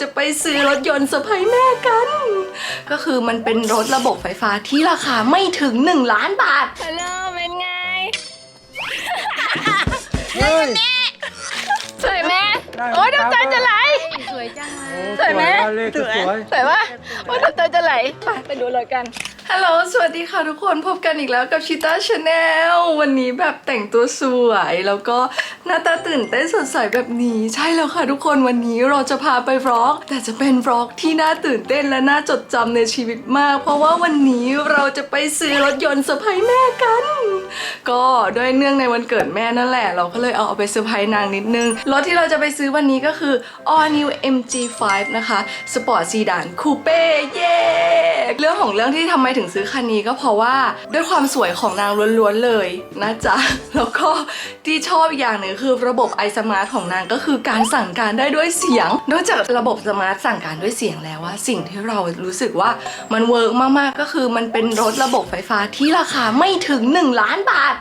จะไปซื้อรถยนต์เซอร์ไพรส์แม่กัน ก็คือมันเป็นรถระบบไฟฟ้าที่ราคาไม่ถึง 1 ล้านบาท ฮัลโหลเป็นไงเฮ้ยสวยไหมได้โอ้ยน้ำตาจะไหล สวยจังเลยสวยไหมเลขสวยสวยปะโอ้ยน้ำตาจะไหลไปไปดูรถกันฮัลโหล สวัสดีค่ะทุกคน พบกันอีกแล้วกับชิต้าชาแนล วันนี้แบบแต่งตัวสวย แล้วก็หน้าตาตื่นเต้นสดใสแบบนี้ ใช่แล้วค่ะทุกคน วันนี้เราจะพาไปวล็อก แต่จะเป็นวล็อกที่น่าตื่นเต้นและน่าจดจำในชีวิตมาก เพราะว่าวันนี้เราจะไปซื้อรถยนต์เซอร์ไพรส์แม่กัน ก็ด้วยเนื่องในวันเกิดแม่นั่นแหละ เราก็เลยเอาเอาไปเซอร์ไพรส์นางนิดนึง รถที่เราจะไปซื้อวันนี้ก็คือ All New MG5 นะคะ สปอร์ตซีดานคูเป้ เย้ เรื่องของเรื่องที่ทำไมถึงซื้อคันนี้ก็เพราะว่าด้วยความสวยของนางล้วนๆเลยนะจ๊ะ แล้วก็ที่ชอบอีกอย่างหนึ่งคือระบบไอสมาร์ทของนางก็คือการสั่งการได้ด้วยเสียง นอกจากระบบสมาร์ทสั่งการด้วยเสียงแล้วว่าสิ่งที่เรารู้สึกว่ามันเวิร์กมากๆก็คือมันเป็นรถระบบไฟฟ้าที่ราคาไม่ถึง 1 ล้านบาท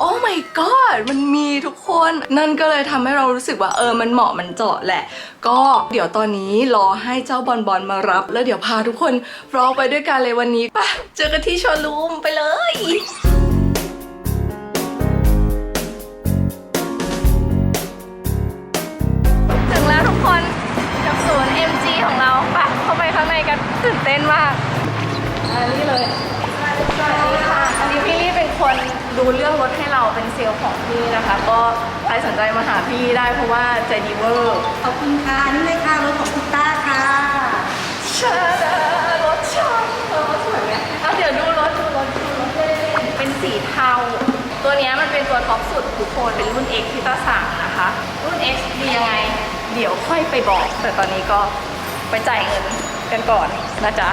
โอ้ my god มันมีทุกคน นั่นก็เลยทำให้เรารู้สึกว่าเออมันเหมาะมันเจาะแหละ ก็เดี๋ยวตอนนี้รอให้เจ้าบอลบอลมารับ แล้วเดี๋ยวพาทุกคนรอไปด้วยกันเลยวันนี้ไปเจอกันที่โชว์รูมไปเลยถึงแล้วทุกคนกับศูนย์ MG ของเราไปเข้าไปข้างในกันตื่นเต้นมากอันนี้เลยสวัสดีค่ะ อันนี้พี่ลี่เป็นคน ดูเรื่องรถให้เราเป็นเซลล์ของพี่นะคะ ก็ใครสนใจมาหาพี่ได้เพราะว่าใจดีเวอร์ขอบคุณค่ะนี่เลยค่ะรถของคุณต้าค่ะชาดารถช่างเออสวยไหมเอาเดี๋ยวดูรถดูรถดูรถเล่นๆเป็นสีเทา ตัวเนี้ยมันเป็นตัวท็อปสุดทุกคนเป็นรุ่น X ที่ต้าสั่งนะคะ รุ่น X ดียังไง เดี๋ยวค่อยไปบอก แต่ตอนนี้ก็ไปจ่ายเงินกันก่อนนะจ๊ะ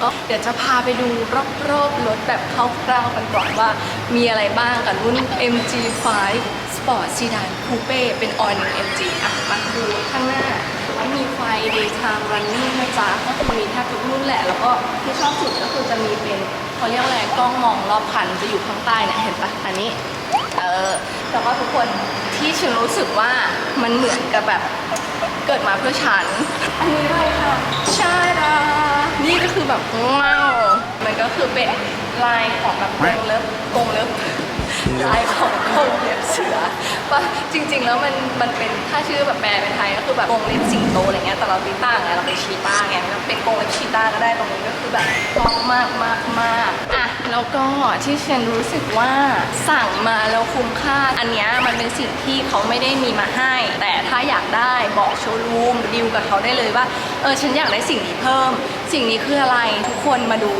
แล้วแล้วก็เดี๋ยวจะพาไปดูรอบๆรถแบบคร่าวๆกันก่อนว่า มีอะไรบ้างกับรุ่น MG5 Sport Sedan Coupe เป็น All New MG อะมาดูข้างหน้าว่ามีไฟ daytime running นะจ๊ะก็คือมีแทบทุกรุ่นแหละ แล้วก็ที่ชอบสุดก็คือจะมีเป็นเขาเรียกอะไรกล้องมองรอบคันจะอยู่ข้างใต้เนี่ยเห็นปะอันนี้เออแต่ว่าทุกคนที่ฉันรู้สึกว่ามันเหมือนกับแบบเกิดมาเพื่อฉัน อันนี้เลยค่ะชาดา นี่ก็คือแบบว้าวมันก็คือเป็นลายของแบบกรงเล็บกรงเล็บลายของกรงเล็บเสือปะจริง ๆ แล้วมันมันเป็นถ้าชื่อแบบแปลเป็นไทยก็คือแบบกรงเล็บสิงโตอะไรเงี้ยแต่เราตีต้าไงเราเป็นชีต้าไงมันเป็นกรงเล็บชีต้าก็ได้ตรงนี้ก็คือแบบชอบมากมากมากอะแล้วก็ที่ฉันรู้สึกว่าสั่งมาแล้วคุ้มค่า อันเนี้ยมันเป็นสิ่งที่เขาไม่ได้มีมาให้ แต่ถ้าอยากได้บอกโชว์รูมดีลกับเขาได้เลยว่าเออฉันอยากได้สิ่งนี้เพิ่ม สิ่งนี้คืออะไรทุกคนมาดู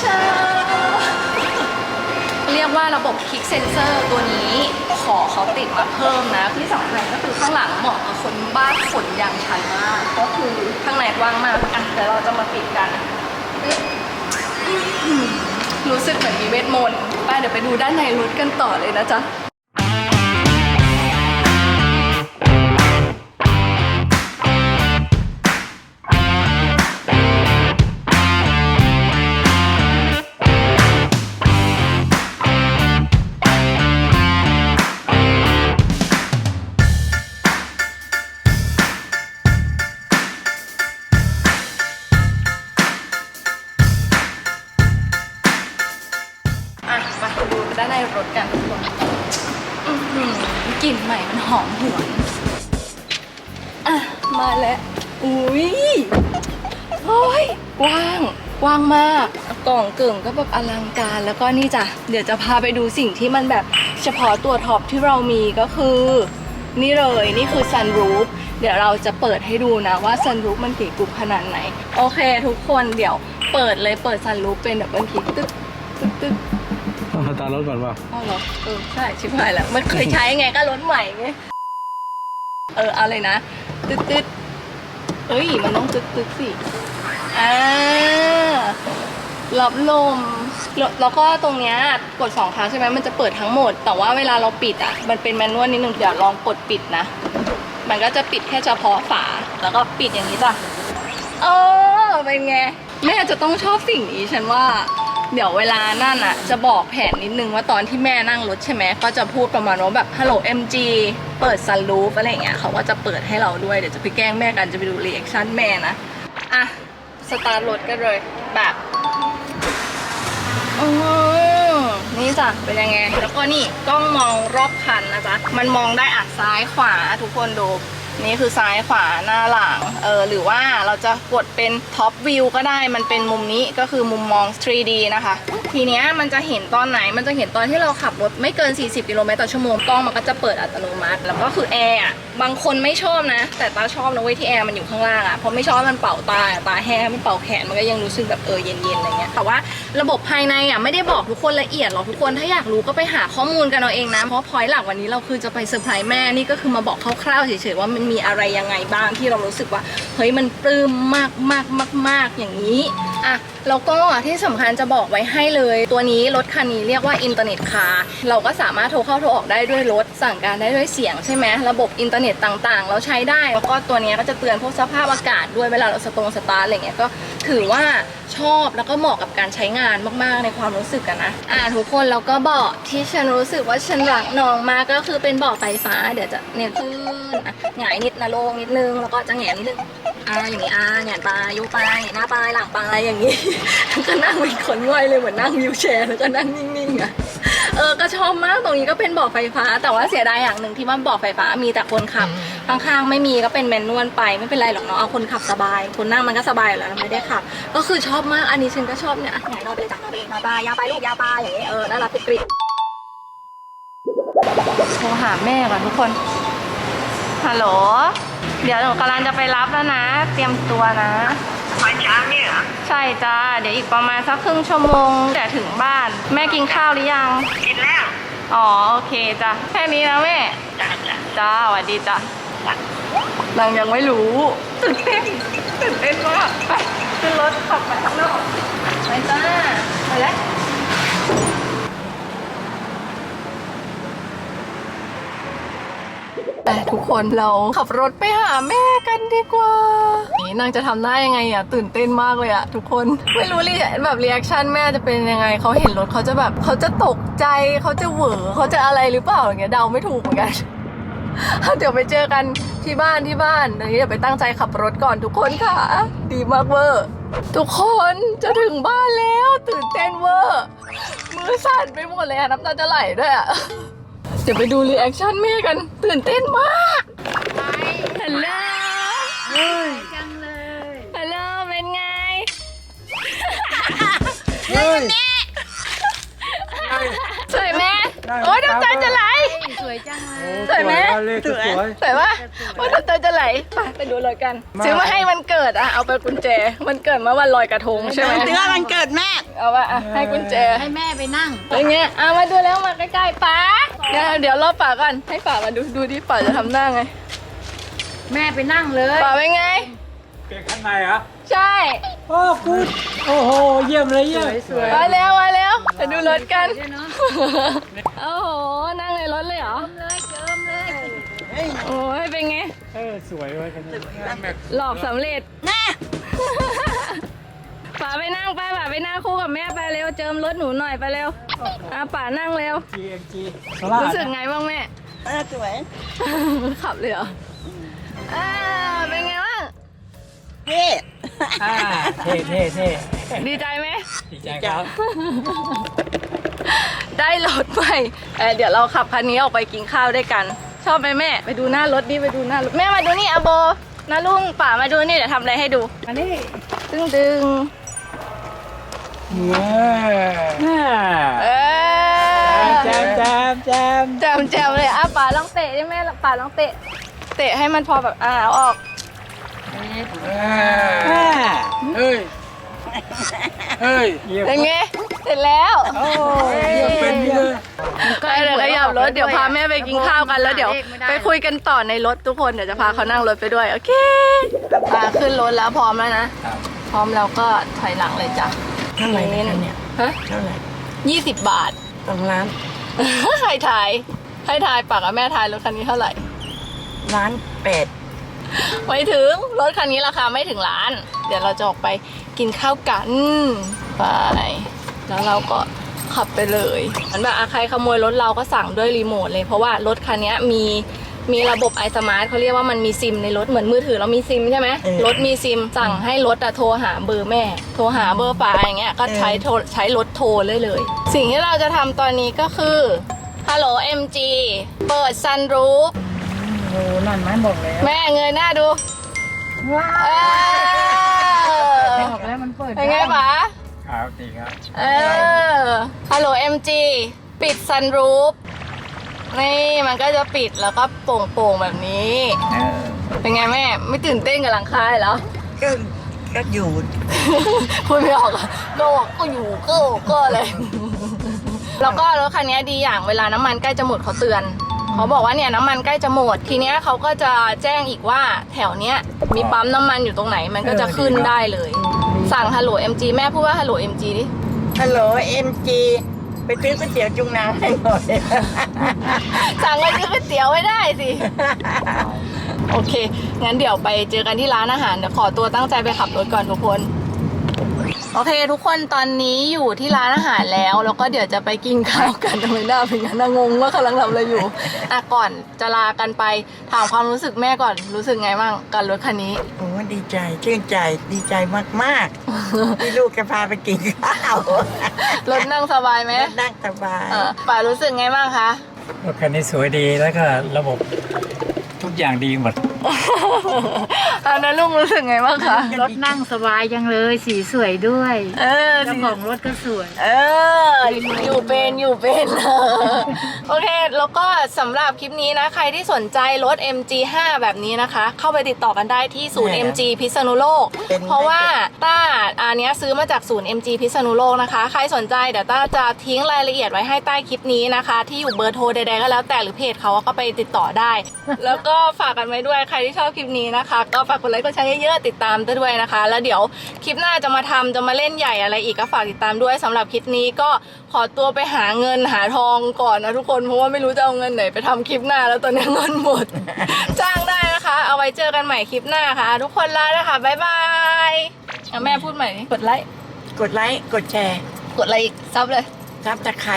ชาเรียกว่าระบบคลิกเซนเซอร์ตัวนี้ขอเขาติดมาเพิ่มนะ ที่สำคัญก็คือข้างหลังเหมาะกับคนบ้าขนอย่างฉันมาก ก็คือข้างในกว้างมากอะเดี๋ยวเราจะมาปิดกันอืมรู้สึกเหมือนมีเวทมนต์ไปเดี๋ยวไปดูด้านในรถกันต่อเลยนะจ๊ะอะ ใหม่มันหอมหวนอะ มาแล้ว อุ้ยโอ้ยกว้างกว้างมาก กล่องเกึ่งก็แบบอลังการแล้วก็นี่จ้ะ เดี๋ยวจะพาไปดูสิ่งที่มันแบบเฉพาะตัวท็อปที่เรามีก็คือ นี่เลยนี่คือ sunroof เดี๋ยวเราจะเปิดให้ดูนะว่า sunroof มันกี่กรุบขนาดไหน โอเค ทุกคนเดี๋ยวเปิดเลยเปิด sunroof เป็นแบบเบิลคลิกตึ๊กตึ๊กตึ๊ก สตาร์ทรถก่อนเปล่าอ๋อเหรอเออใช่ชิบหายแล้วมันเคยใช้ไงก็รถใหม่ไงเออเอาเลยนะตึ๊ดตึ๊ดเอ้ยมันต้องตึ๊ดตึ๊ดสิอ่ารับลมแล้วแล้วก็ตรงเนี้ยกดสองครั้งใช่ไหมมันจะเปิดทั้งหมด แต่ว่าเวลาเราปิดอะ มันเป็นแมนนวลนิดนึงเดี๋ยวลองกดปิดนะ มันก็จะปิดแค่เฉพาะฝา แล้วก็ปิดอย่างนี้จ้ะเออเป็นไงแม่จะต้องชอบสิ่งนี้ฉันว่า เดี๋ยวเวลานั่นอะจะบอกแผนนิดนึงว่าตอนที่แม่นั่งรถใช่ไหมก็จะพูดประมาณว่าแบบฮัลโหล MG เปิดซันรูฟอะไรอย่างเงี้ยเขาก็จะเปิดให้เราด้วยเดี๋ยวจะไปแกล้งแม่กันจะไปดูรีแอคชั่นแม่นะอะสตาร์ทรถกันเลยแบบอืมนี่จ้ะเป็นยังไง แล้วก็นี่กล้องมองรอบคันนะจ๊ะมันมองได้อะซ้ายขวาทุกคนดู นี่คือซ้ายขวาหน้าหลังเออหรือว่าเราจะกดเป็นท็อปวิวก็ได้มันเป็นมุมนี้ก็คือมุมมอง 3D นะคะ ทีเนี้ยมันจะเห็นตอนไหนมันจะเห็นตอนที่เราขับรถไม่เกิน 40กิโลเมตรต่อชั่วโมงกล้องมันก็จะเปิดอัตโนมัติ แล้วก็คือแอร์บางคนไม่ชอบนะ แต่ตาชอบนะเว้ยที่แอร์มันอยู่ข้างล่างอะเพราะไม่ชอบมันเป่าตาตาแห้งมันเป่าแขนมันก็ยังรู้สึกแบบเออเย็นๆอะไรเงี้ยแต่ว่า ระบบภายในอะไม่ได้บอกทุกคนละเอียดหรอกทุกคนถ้าอยากรู้ก็ไปหาข้อมูลกันเอาเองนะ เพราะพอยหลักวันนี้เราคือจะไปเซอร์ไพรส์แม่นี่ก็คือมาบอกคร่าวๆเฉยๆว่ามันมีอะไรยังไงบ้างที่เรารู้สึกว่าเฮ้ยมันปลื้มมากมากมากมากอย่างนี้อะแล้วก็ที่สำคัญจะบอกไว้ให้เลย ตัวนี้รถคันนี้เรียกว่าอินเทอร์เน็ตคาร์เราก็สามารถโทรเข้าโทรออกได้ด้วยรถ สั่งการได้ด้วยเสียงใช่ไหมระบบอินเทอร์เน็ตต่างๆ เราใช้ได้ แล้วก็ตัวนี้ก็จะเตือนพวกสภาพอากาศด้วยเวลาเราสตรงสตาร์อะไรเงี้ยก็ถือว่าชอบแล้วก็เหมาะกับการใช้งานมากๆในความรู้สึกกันนะอะทุกคนแล้วก็เบาะที่ฉันรู้สึกว่าฉันรักน้องมากก็คือเป็นเบาะไฟฟ้า เดี๋ยวจะเนี่ยขึ้นอะหงายนิดนะโลงนิดนึงแล้วก็จะแหงนนิดนึงอ่าอย่างนี้อ่าหงายไปยกไปหน้าไปหลังไปอย่างนี้ก็นั่งเป็นคนง่อยเลยเหมือนนั่งวิวแชร์แล้วก็นั่งนิ่งๆอะเออก็ชอบมากตรงนี้ก็เป็นเบาะไฟฟ้า แต่ว่าเสียดายอย่างหนึ่งที่ว่าเบาะไฟฟ้ามีแต่คนขับข้างๆไม่มีก็เป็นแมนนวลไปไม่เป็นไรหรอกเนาะเอาคนขับสบาย คนนั่งมันก็สบายอยู่แล้วไม่ได้ขับ ก็คือชอบมากอันนี้ฉันก็ชอบเนี่ยอะหงายนอนไปจับนอนไปนอนไปยาวไปลูกยาวไปอย่างนี้เออน่ารักกริบโทรหาแม่ก่อนทุกคนฮัลโหล เดี๋ยวหนูกำลังจะไปรับแล้วนะ เตรียมตัวนะตอนเช้าเนี่ยเหรอใช่จ้าเดี๋ยวอีกประมาณสักครึ่งชั่วโมงจะถึงบ้าน แม่กินข้าวหรือยัง กินแล้ว อ๋อโอเคจ้ะแค่นี้นะแม่ จ้ะจ้ะจ้าสวัสดีจ้ะนางยังไม่รู้ตื่นเต้นตื่นเต้นมากไปขึ้นรถขับไปข้างนอกไปจ้าไปแล้ว แต่ทุกคนเราขับรถไปหาแม่กันดีกว่า นี่นางจะทำหน้ายังไงอะ ตื่นเต้นมากเลยอะทุกคนไม่รู้รีแบบรีแอคชั่นแม่จะเป็นยังไงเขาเห็นรถเขาจะแบบเขาจะตกใจเขาจะเหวอเขาจะอะไรหรือเปล่าอย่างเงี้ยเดาไม่ถูกเหมือนกันเดี๋ยวไปเจอกันที่บ้านที่บ้านเดี๋ยวนี้เดี๋ยวไปตั้งใจขับรถก่อนทุกคนค่ะ ดีมากเวอร์ทุกคนจะถึงบ้านแล้ว ตื่นเต้นเวอร์มือสั่นไปหมดเลยอะน้ำตาจะไหลด้วยอะ เดี๋ยวไปดูรีแอคชั่นแม่กัน ตื่นเต้นมากฮัลโหลจังเลยฮัลโหลเป็นไงเฮ้ยสวยไหมโอ้ยน้ำตาจะไหลส วยจังเลยสวยไหมเลขสวย สวยปะโอ้ยน้ำตาจะไหลไปไปดูเลยกันซื้อมาให้มันเกิดอะเอาไปกุญแจ มันเกิดเมื่อวันลอยกระทงใช่ไหมเดือนวันเกิดแม่ เอาว่าอะให้กุญแจให้แม่ไปนั่ง อย่างเงี้ยเอามาดูแล้วมาใกล้ๆป๋าเดี๋ยวเดี๋ยวรอป๋าก่อนให้ป๋ามาดูดูที่ป๋าจะทำหน้าไงแม่ไปนั่งเลยป๋าเป็นไงเก่งข้างในเหรอ ใช่โอ้กูดโอ้โห เยี่ยมเลยเยี่ยมมาแล้วมาแล้วไปดูรถกันเดี๋ยวเนาะโอ้โหนั่งในรถเลยเหรอเลยเจิมเลยโอ้ยเป็นไงเออสวยเว้ยกันนี้หลอกสำเร็จแม่ป๋าไปนั่งไปป๋าไปนั่งคู่กับแม่ไปเร็วเจิมรถหนูหน่อยไปเร็วอะป๋านั่งเร็ว GMG โซล่ารู้สึกไงบ้างแม่เออสวยขับเลยเหรออ่าเป็นไงบ้างเท่ อ่าเท่เท่เท่ดีใจไหม ดีใจครับ ได้รถใหม่เอ่อเดี๋ยวเราขับคันนี้ออกไปกินข้าวด้วยกัน ชอบไหมแม่ ไปดูหน้ารถดิไปดูหน้ารถแม่มาดูนี่อาโบนาลุงป่ามาดูนี่เดี๋ยวทำอะไรให้ดูมานี่ดึงดึงเนี่ยเออแจมแจมแจมแจมแจมเลยอะป่าลองเตะได้ไหมป่าลองเตะ เตะให้มันพอแบบอ่าเอาออก เฮ้ย เฮ้ยเหยียบเป็นไง เสร็จแล้วเหยียบเป็นเยอะก็เดี๋ยวขยับรถเดี๋ยวพาแม่ไปกินข้าวกันแล้วเดี๋ยว ไปคุยกันต่อในรถทุกคนเดี๋ยวจะพาเขานั่งรถไปด้วย โอเคพาขึ้นรถแล้วพร้อมแล้วนะครับพร้อมแล้วก็ถอยหลังเลยจ้ะเท่าไหร่นะคะเนี่ยฮะเท่าไหร่ยี่สิบบาทตรงร้านใครทายให้ทายปากกับแม่ทายรถคันนี้เท่าไหร่ร้านเป็ด ไม่ถึงรถคันนี้ราคาไม่ถึงล้าน เดี๋ยวเราจะออกไปกินข้าวกันไปแล้วเราก็ขับไปเลยเหมือนแบบอะใครขโมยรถเราก็สั่งด้วยรีโมทเลย เพราะว่ารถคันนี้มีมีระบบไอสมาร์ทเขาเรียกว่ามันมีซิมในรถเหมือนมือถือเรามีซิมใช่ไหมเออรถมีซิมสั่งให้รถอะโทรหาเบอร์แม่ โทรหาเบอร์ป้าอย่างเงี้ยก็ใช้โทรใช้รถโทรเลยเลย สิ่งที่เราจะทำตอนนี้ก็คือฮัลโหล MG เปิดซันรูฟ โอ้นั่นไม้บอกแล้วแม่เงยหน้าดูว้าเออบอกแล้วมันเปิดเป็นไงป๋าครับดีครับเออฮัลโหล MG ปิดซันรูฟนี่มันก็จะปิดแล้วก็โป่งๆแบบนี้เออเป็นไงแม่ ไม่ตื่นเต้นกับหลังคาเหรอก็ก็อยู่พูดไม่ออกอะก็บอกก็อยู่ก็ก็เลย แล้วก็รถคันนี้ดีอย่างเวลาน้ำมันใกล้จะหมดเขาเตือน เขาบอกว่าเนี่ยน้ำมันใกล้จะหมด ทีเนี้ยเขาก็จะแจ้งอีกว่าแถวเนี้ยมีปั๊มน้ำมันอยู่ตรงไหนมันก็จะขึ้นได้เลย สั่งฮัลโหล MG แม่พูดว่าฮัลโหล MG ดิฮัลโหลเอ็มจีไปซื้อก๋วยเตี๋ยวจุงนางให้หน่อย สั่งไปซื้อก๋วยเตี๋ยวไม่ได้สิ โอเค งั้นเดี๋ยวไปเจอกันที่ร้านอาหารเดี๋ยวขอตัวตั้งใจไปขับรถก่อนทุกคน โอเค ทุกคนตอนนี้อยู่ที่ร้านอาหารแล้ว แล้วก็เดี๋ยวจะไปกินข้าวกันทำไมหน้าเป็นงั้นนะงงว่ากำลังทำอะไรอยู่ อะก่อนจะลากันไปถามความรู้สึกแม่ก่อนรู้สึกไงบ้างกับรถคันนี้ โอ้ดีใจชื่นใจดีใจมากๆที่ลูกจะพาไปกินข้าวรถนั่งสบายไหมนั่งสบายเออป่ารู้สึกไงบ้างคะรถคันนี้สวยดีแล้วก็ระบบ ทุกอย่างดีหมดเอานะลุงรู้สึกไงบ้างคะรถนั่งสบายจังเลยสีสวยด้วยเออเจ้าของรถก็สวย เออ อยู่เป็นอยู่เป็น โอเค แล้วก็สำหรับคลิปนี้นะ ใครที่สนใจรถ MG5 แบบนี้นะคะ เข้าไปติดต่อกันได้ที่ศูนย์แหม่ MG พิษณุโลก เป็น เพราะว่าต้าอันเนี้ยซื้อมาจากศูนย์ MG พิษณุโลกนะคะ ใครสนใจเดี๋ยวต้าจะทิ้งรายละเอียดไว้ให้ใต้คลิปนี้นะคะ ที่อยู่เบอร์โทรใดๆก็แล้วแต่หรือเพจเขาก็ไปติดต่อได้ แล้วก็ฝากกันไว้ด้วยใครที่ชอบคลิปนี้นะคะ ก็ฝากกดไลค์กดแชร์เยอะๆติดตามด้วยนะคะ แล้วเดี๋ยวคลิปหน้าจะมาทำจะมาเล่นใหญ่อะไรอีกก็ฝากติดตามด้วยสำหรับคลิปนี้ก็ขอตัวไปหาเงินหาทองก่อนนะทุกคนเพราะว่าไม่รู้จะเอาเงินไหนไปทำคลิปหน้าแล้วตอนนี้เงินหมด จ้างได้นะคะ เอาไว้เจอกันใหม่คลิปหน้าค่ะ ทุกคนลาแล้วค่ะบ๊ายบายเอาแม่พูดใหม่ดิกดไลค์กดไลค์กดแชร์ กดอะไรอีกซับเลย ซับตะไคร้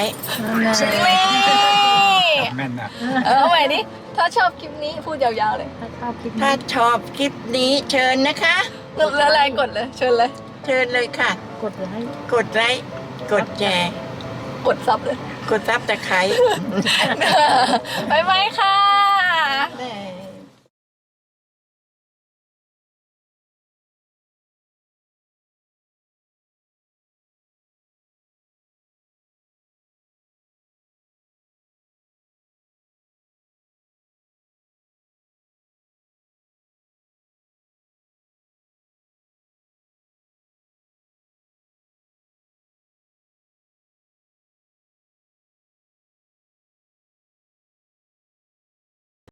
นี่แม่นนะเออเอาใหม่ดิถ้าชอบคลิปนี้พูดยาวๆเลย ถ้าชอบคลิปถ้านี้ชอบคลิปนี้เชิญนะคะแล้วอะไรกดเลย เชิญเลย เชิญเลยค่ะ กดไลค์กดไลค์กดแชร์กดซับเลย กดซับตะไคร้บ๊ายบายค่ะ